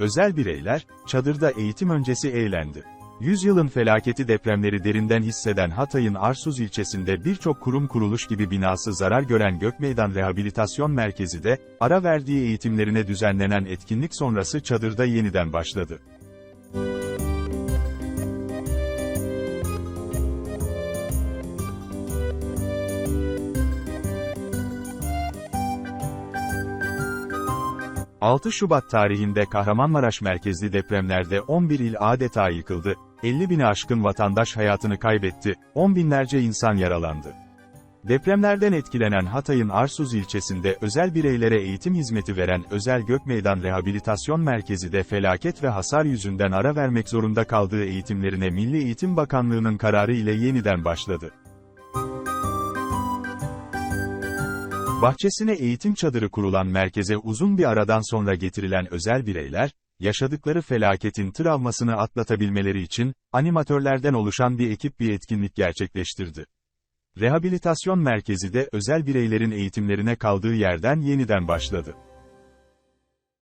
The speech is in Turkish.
Özel bireyler, çadırda eğitim öncesi eğlendi. Yüzyılın felaketi depremleri derinden hisseden Hatay'ın Arsuz ilçesinde birçok kurum kuruluş gibi binası zarar gören Gökmeydan Rehabilitasyon Merkezi de, ara verdiği eğitimlerine düzenlenen etkinlik sonrası çadırda yeniden başladı. ...6 Şubat tarihinde Kahramanmaraş merkezli depremlerde 11 il adeta yıkıldı, 50 bini aşkın vatandaş hayatını kaybetti, 10 binlerce insan yaralandı. Depremlerden etkilenen Hatay'ın Arsuz ilçesinde özel bireylere eğitim hizmeti veren Özel Gökmeydan Rehabilitasyon Merkezi de felaket ve hasar yüzünden ara vermek zorunda kaldığı eğitimlerine Milli Eğitim Bakanlığı'nın kararı ile yeniden başladı. Bahçesine eğitim çadırı kurulan merkeze uzun bir aradan sonra getirilen özel bireyler, yaşadıkları felaketin travmasını atlatabilmeleri için, animatörlerden oluşan bir ekip bir etkinlik gerçekleştirdi. Rehabilitasyon merkezi de özel bireylerin eğitimlerine kaldığı yerden yeniden başladı.